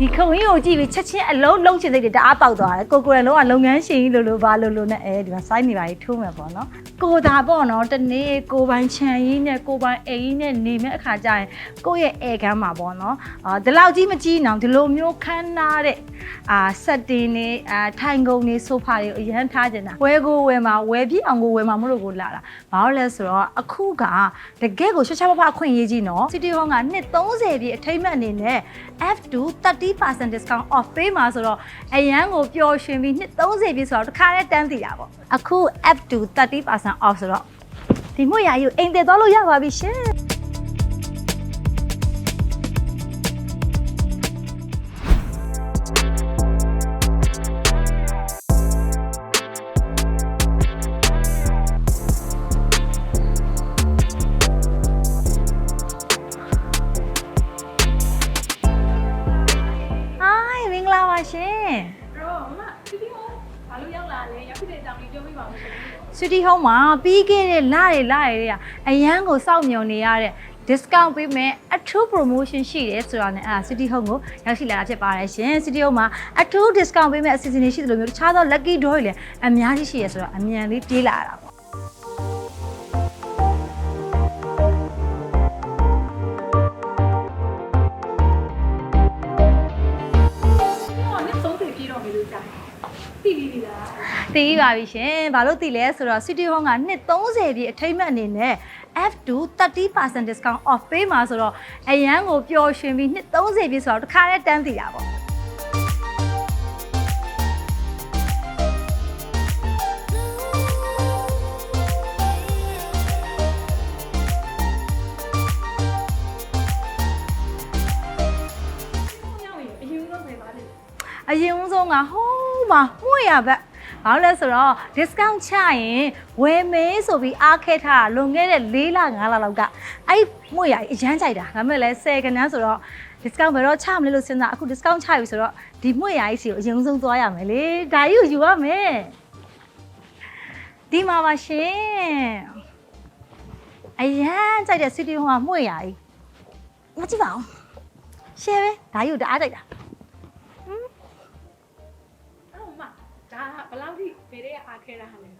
ဒီခုံကြီးကိုကြည့်ပြီးချက်ချင်းအလုံးလုံးချင်စိတ်တွေတအားပေါက်သွားတယ်ကိုကိုရန်လုံးကလုပ်ငန်းရှင်ကြီးလို့လို့ဘာလို့လို့နဲ့အဲဒီမှာစိုင်းနေပါကြီးထိုးမယ်ပေါ့နော်ကိုသာပေါ့နော်တနေ့ကိုပိုင်ခြံကြီးနဲ့ကိုပိုင်အိမ်ကြီးနဲ့နေမဲ့အခါကျရင်ကိုယ့်ရဲ့အဲကမ်းမှာပေါ့နော်အာဒီလောက်ကြီးမကြီးအောင်ဒီလိုမျိုးခန်းနာတဲ့အာဆက်တင်နေအာထိုင်ကုန်နေဆိုဖာတွေအရန်ထားကြတာဝဲကိုဝဲမှာဝဲပြည့်အောင်ကိုဝဲမှာမလို့ကိုလာတာဘာလို့လဲဆိုတော့အခုကတကယ့်ကိုရှက်ရှက်ပပအခွင့်အရေးကြီးနော် City Hall ကနှစ်30ပြည့်အထိမ့်မဲ့အနေနဲ့ F2 30% discount off ပေးမှာဆိုတော့အရန်ကိုပျော်ရွှင်ပြီးနှစ်30ပြည့်ဆိုတော့တစ်ခါတည်းတန်းစီတာပေါ့အခု F2 30% off ဆိုတော့ဒီမို့ရာယူအိမ်တည်သွားလို့ရပါပြီရှင် တော့မမဒီဒီဟောဘာလို့ရောက်လာလဲရောက်ဖြစ်တဲ့အကြောင်းလေးပြောပြပါဦးရှင် City Home မှာပြီးခဲ့တဲ့လတွေလတွေတွေကအရန်ကိုစောင့်မျှော်နေရတဲ့ discount ပေးမယ်အထူး promotion ရှိတယ်ဆိုတာနဲ့အဲ့ဒါ City Home ကိုရောက်ရှိလာတာဖြစ်ပါတယ်ရှင် City Home မှာအထူး discount ပေးမယ်အစီအစဉ်တွေရှိသလိုမျိုးတခြားသော lucky draw တွေလည်းအများကြီးရှိရဆိုတော့အမြန်လေးပြေးလာတာ သိပြီပါပြီရှင်ဘာလို့သိလဲဆိုတော့ City Home ကနှစ်30ပြည့်အထိမ့်မဲ့အနေနဲ့ F2 30% discount off ပေးမှာဆိုတော့အရန်ကိုပျော်ရွှင်ပြီးနှစ်30ပြည့်ဆိုတော့တစ်ခါတည်းတန်းစီတာပေါ့ရောက်ရင်အရင်ဆုံးပဲပါလေအရင်ဦးဆုံးကဟိုးမှာမှုရဘက် ဘာလို့လဲဆိုတော့ discount ချရင်ဝယ်မေးဆိုပြီးအားခဲထားတာလွန်ခဲ့တဲ့၄လ၅လလောက်ကအဲ့မှုရအရန်ကြိုက်တာဒါပေမဲ့လည်း10ကနန်းဆိုတော့ discount ဘယ်တော့ချမလဲလို့စဉ်းစားအခု discount ချပြီဆိုတော့ဒီမှုရကြီးစီကိုအရင်ဆုံးသွားရမယ်လေဒါကြီးကိုယူရမယ်ဒီမှာပါရှင်အရန်ကြိုက်တဲ့ city home ကမှုရကြီးမကြည့်ပါဦးရှယ်ပဲဒါကြီးကိုတအားကြိုက်တာ ဘယ်လောက်ထိဘယ်တဲ့အားခဲတာဟာလဲ။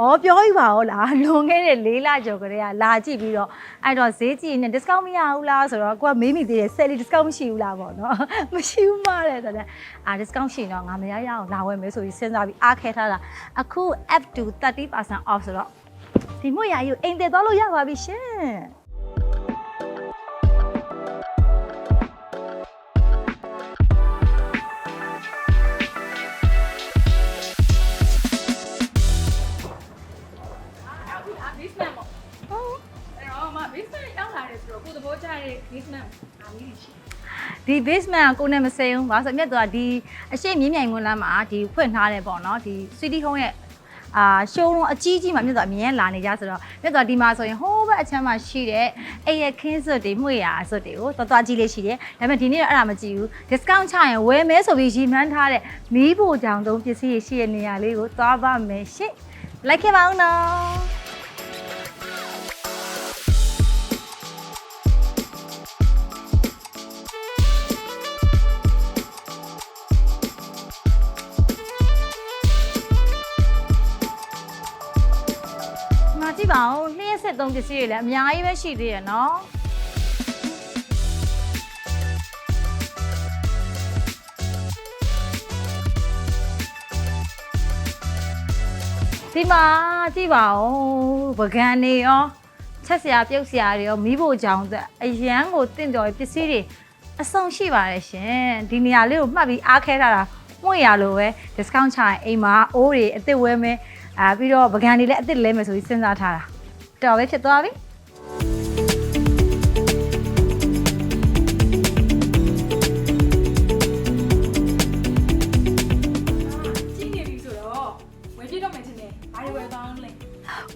ဩပြောယူပါဦးလားလွန်ခဲ့တဲ့၄လကျော်ကလေးကလာကြည့်ပြီးတော့အဲ့တော့ဈေးကြည့်နေ discount မရဘူးလားဆိုတော့ကိုကမေးမိသေးတယ် sale discount မရှိဘူးလားပေါ့နော်။မရှိဘူးမတဲ့ဆိုတော့အာ discount ရှိရင်တော့ငါမရရအောင်လာဝယ်မယ်ဆိုပြီးစဉ်းစားပြီးအားခဲထားတာအခု F2 30% off ဆိုတော့ဒီမို့ရာယူအိမ်တည်သွားလို့ရပါပြီရှင်။ ဒီ basement ကကိုယ်နဲ့မစိမ်းဘူး။ဘာလို့ဆိုမြတ်တော့ဒီအရှိမြင့်မြိုင်မွန်းလမ်းမှာဒီဖွင့်ထားတယ်ပေါ့နော်။ဒီ City Home ရဲ့အာ showroom အကြီးကြီးမှာမြတ်တော့အမြင်လာနေကြဆိုတော့မြတ်တော့ဒီမှာဆိုရင်ဟိုးဘက်အချမ်းမှာရှိတဲ့အဲ့ရခင်းစွတ်တွေမှွေရစွတ်တွေကိုတော်တော်ကြီးလေးရှိတယ်။ဒါပေမဲ့ဒီနေ့တော့အဲ့ဒါမကြည့်ဘူး။ discount ချရင်ဝယ်မဲဆိုပြီးရီမှန်းထားတဲ့မီးဖိုကြောင်သုံးပစ္စည်းတွေရှိတဲ့နေရာလေးကိုသွားပါမယ်ရှင့်။လိုက်ခဲ့ပါဦးနော်။ လျှက်စစ်သုံးပစ္စည်းတွေလည်းအများကြီးပဲရှိသေးရနော်ဒီမှာကြည့်ပါဦးပကံနေရောချက်စရာပြုတ်စရာတွေရောမီးဖို့ကြောင်သက်အရန်ကိုတင့်တော်ပစ္စည်းတွေအဆုံရှိပါတယ်ရှင်ဒီနေရာလေးကိုမှတ်ပြီးအားခဲထားတာမှု့ရလို့ပဲ discount ချရင်အိမ်မှာအိုးတွေအစ်စ်ဝဲမယ်အာပြီးတော့ပကံတွေလည်းအစ်စ်လဲမယ်ဆိုပြီးစဉ်းစားထားတာ တော်ပဲဖြစ်သွားပြီကြီးနေပြီဆိုတော့ဝယ်ပြတော့မယ်ထင်တယ်ဘာတွေဝယ်သွားအောင်လဲ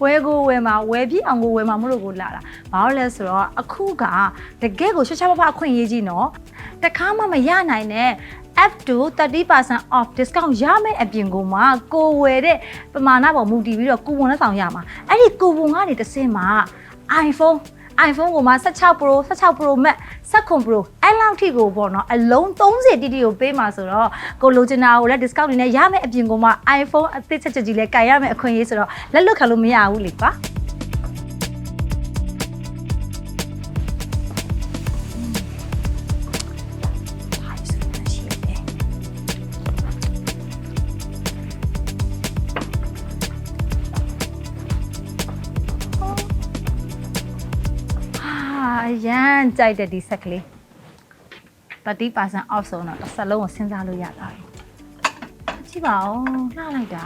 ဝဲကိုဝဲမှာဝဲပြည့်အောင်ကိုဝဲမှာမလို့ကိုလာတာဘာလို့လဲဆိုတော့အခုကတကယ်ကိုရှက်ရှက်ပပအခွင့်အရေးကြီးနော်တခါမှမရနိုင်တဲ့ F2 30% off discount ရမယ့်အပြင်ကိုမှကိုဝယ်တဲ့ပမာဏပေါ်မူတည်ပြီးတော့ကူပွန်လက်ဆောင်ရမှာအဲ့ဒီကူပွန်ကနေတစ်စင်းမှာ iPhone iPhone ကိုမှ16 Pro 16 Pro Max 16 Pro အဲ့လောက်ထိကိုပေါ့နော်အလုံး30တိတိကိုပေးမှာဆိုတော့ကိုလိုချင်တာကိုလည်း discount တွေနဲ့ရမယ့်အပြင်ကိုမှ iPhone အသစ်ချက်ချက်ကြီးလည်းကင်ရမယ့်အခွင့်အရေးဆိုတော့လက်လွတ်ခံလို့မရဘူးလေကွာ ရမ်းကြိုက်တဲ့ဒီဆက်ကလေး30% off ဆိုတော့တစ်စက်လုံးကိုစဉ်းစားလို့ရတာပြီကြည့်ပါဦးလှလိုက်တာ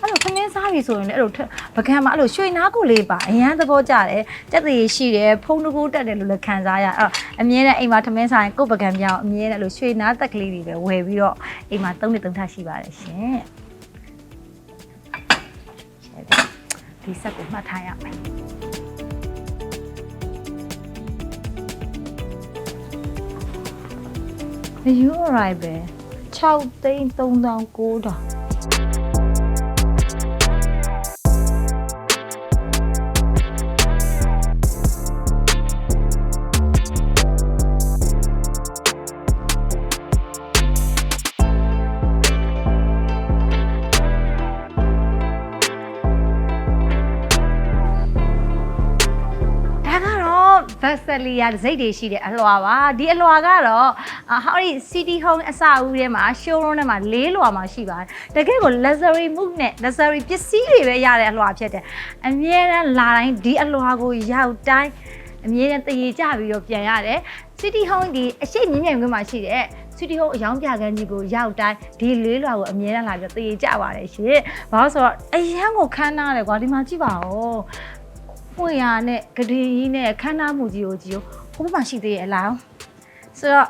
အဲ့လိုခင်းစားပြီဆိုရင်လည်းအဲ့လိုထက်ပကံမှာအဲ့လိုရွှေနားကိုလေးပါအရန်သဘောကျတယ်ကြက်သေးရှိတယ်ဖုံးတကူတက်တယ်လို့လည်းခံစားရအဲ့တော့အမြဲတမ်းအိမ်မှာထမင်းစားရင်ကိုယ့်ပကံပြောင်းအမြဲတမ်းအဲ့လိုရွှေနားတက်ကလေးတွေပဲဝယ်ပြီးတော့အိမ်မှာသုံးနေသုံးထားရှိပါတယ်ရှင်ဒီဆက်ကိုမှတ်ထားရမယ် အယူ arrive ပဲ6သိန်း3900 Vaselia စိတ်တွေရှိတဲ့အလွှာပါဒီအလွှာကတော့အာဟောဒီ City Home အစအဦးထဲမှာ showroom ထဲမှာ၄လွှာမှာရှိပါတယ်တကယ်ကို luxury move နဲ့ luxury ပစ္စည်းတွေပဲရတဲ့အလွှာဖြစ်တယ်အမြဲတမ်းလာတိုင်းဒီအလွှာကိုရောက်တိုင်းအမြဲတမ်းတရေကြပြီးတော့ပြန်ရတယ် City Home ဒီအရှိတ်မြင့်မြင့်ကွင်းမှာရှိတဲ့ City Home အယောင်ပြခန်းကြီးကိုရောက်တိုင်းဒီလေးလွှာကိုအမြဲတမ်းလာပြီးတော့တရေကြပါတယ်ရှင်ဘာလို့ဆိုတော့အရန်ကိုခမ်းနားတယ်ကွာဒီမှာကြည့်ပါဦး ပွင့်ရနဲ့ဂဒင်ကြီးနဲ့ခန်းနားမှုကြီးကိုကြည့်ဟိုဘက်မှာရှိသေးရဲ့အလောင်းဆိုတော့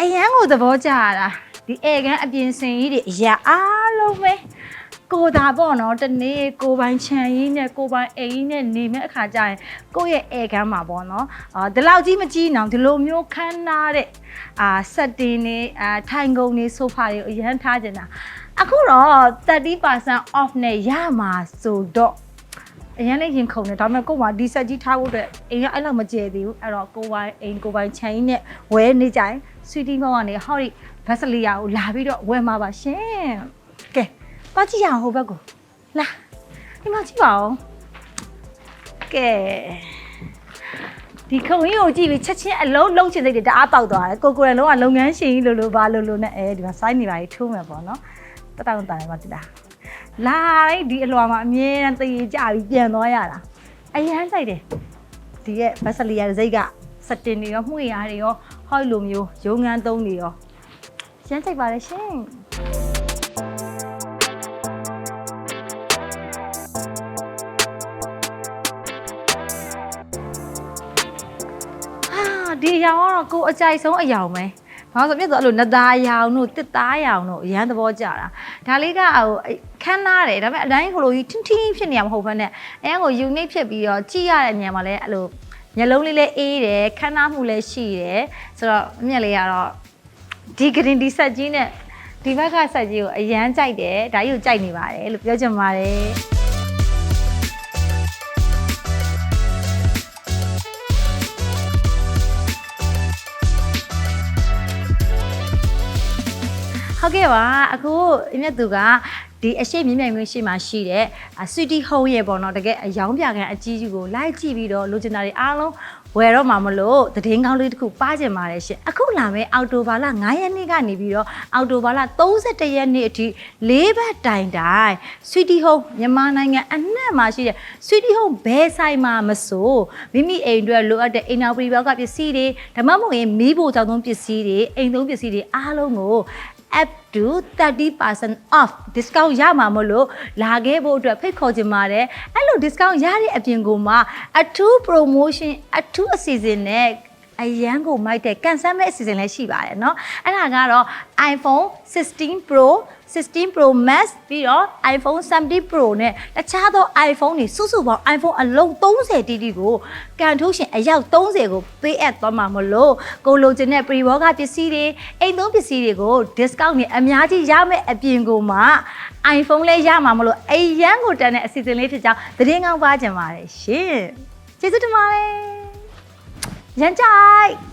အရန်ကိုသဘောကျရတာဒီဧကန်အပြင်စင်ကြီးတွေအရာအားလုံးပဲကိုသာပေါ့နော်တနေ့ကိုပိုင်ခြံကြီးနဲ့ကိုပိုင်အိမ်ကြီးနဲ့နေမဲ့အခါကျရင်ကိုယ့်ရဲ့ဧကန်မှာပေါ့နော်အာဒီလောက်ကြီးမကြီးအောင်ဒီလိုမျိုးခန်းနာတဲ့အာဆက်တင်နေအာထိုင်ကုန်နေဆိုဖာတွေအရန်ထားကြတာအခုတော့30% off နဲ့ရမှာဆိုတော့ အရင်လေးရင်ခုန်တယ်ဒါပေမဲ့ကို့မှာဒီဆက်ကြီးထားဖို့အတွက်အိမ်ကအဲ့လောက်မကျယ်သေးဘူးအဲ့တော့ကိုပိုင်အိမ်ကိုပိုင်ခြံကြီးနဲ့ဝဲနေကြရင်ဆွီတီမောင်ကနေဟောဒီဘတ်စလီယာကိုလာပြီးတော့ဝယ်မှာပါရှင်ကဲသွားကြည့်ရအောင်ဟိုဘက်ကိုလာဒီမှာကြည့်ပါဦးကဲဒီခုံကြီးကိုကြည့်ပြီးချက်ချင်းအလုံးလုံးချင်စိတ်တွေတအားပေါက်သွားတယ်ကိုကိုရန်လုံးကလုပ်ငန်းရှင်ကြီးလို့လို့ဘာလို့လို့နဲ့အဲဒီမှာစိုင်းနေပါကြီးထိုးမယ်ပေါ့နော်တတောင်တန်ပါတိတာ လာလိုက်ဒီအလွာမှာအမြဲတမ်းတည်ကြပြီးပြန်သွားရတာအရန်ဆိုင်တယ်ဒီရဲ့ဘတ်စလီယာစိတ်ကစတင်တွေရောမှုရတွေရောဟောက်လိုမျိုးရုံငန်းသုံးတွေရောရမ်းဆိုင်ပါတယ်ရှင်ဟာဒီအရောင်ကတော့ကိုယ်အကြိုက်ဆုံးအရောင်ပဲဘာလို့ဆိုပြတ်တော့အဲ့လိုနသားရောင်တို့တစ်သားရောင်တို့အရန်သဘောကျတာဒါလေးကဟို ခန်းနာတယ်ဒါပေမဲ့အတိုင်းဟိုလိုကြီးထင်းထင်းဖြစ်နေရမဟုတ်ဘဲနဲ့အဲကို unique ဖြစ်ပြီးတော့ကြည့်ရတဲ့နေရာမှာလည်းအဲ့လိုမျက်လုံးလေးလည်းအေးတယ်ခန်းနာမှုလည်းရှိတယ်ဆိုတော့အမြက်လေးကတော့ဒီဂရင်ဒီဆက်ကြီးနဲ့ဒီဘက်ကဆက်ကြီးကိုအရန်ကြိုက်တယ်ဒါကြီးကိုကြိုက်နေပါတယ်လို့ပြောချင်ပါတယ်ဟုတ်ကဲ့ပါအခုအမြတ်သူက ဒီအရှိတ်မြင့်မြတ်မျိုးရှိမှရှိတဲ့ဆွီတီဟုံးရဲ့ပေါ့နော်တကယ်အယောင်ပြကန်အကြီးကြီးကိုလိုက်ကြည့်ပြီးတော့လိုချင်တာတွေအားလုံးဝယ်တော့မှာမလို့သတင်းကောင်းလေးတစ်ခုပါကျင်ပါတယ်ရှင်အခုလာမယ့်အောက်တိုဘာလ9ရက်နေ့ကနေပြီးတော့အောက်တိုဘာလ31ရက်နေ့အထိ၄ဘတ်တိုင်တိုင်ဆွီတီဟုံးမြန်မာနိုင်ငံအနှံ့မှာရှိတဲ့ဆွီတီဟုံးဘယ်ဆိုင်မှာမဆိုမိမိအိမ်အတွက်လိုအပ်တဲ့အိမ်နောက်ပရိဘောကပစ္စည်းတွေဓမ္မမို့ရင်မီးဖို့ကြောင့်သုံးပစ္စည်းတွေအိမ်သုံးပစ္စည်းတွေအားလုံးကို up to 30% off discount ရမှာမလို့လာခဲ့ဖို့အတွက်ဖိတ်ခေါ်ချင်ပါတယ်အဲ့လို discount ရတဲ့အပြင်ကိုမှအထူး promotion အထူးအစီအစဉ်နဲ့ အရန်ကိုမိုက်တဲ့ကန်ဆယ်မဲ့အစီအစဉ်လည်းရှိပါတယ်เนาะအဲ့ဒါကတော့ iPhone 16 Pro 16 Pro Max ပြီးတော့ iPhone 17 Pro နဲ့တခြားသော iPhone တွေစုစုပေါင်း iPhone အလုံး30တိတိကိုကန်ထုတ်ရှင်အယောက်30ကိုပေးအပ်သွားမှာမလို့ကိုလိုချင်တဲ့ pre-work ပစ္စည်းတွေအိမ်သုံးပစ္စည်းတွေကို discount နဲ့အများကြီးရမယ့်အပြင်ကိုမှ iPhone လေးရမှာမလို့အရန်ကိုတန်တဲ့အစီအစဉ်လေးဖြစ်ကြောင်းသတင်းကောင်းပါကြပါတယ်ရှင် ကျေးဇူးတင်ပါတယ် ရမ်းကြိုက်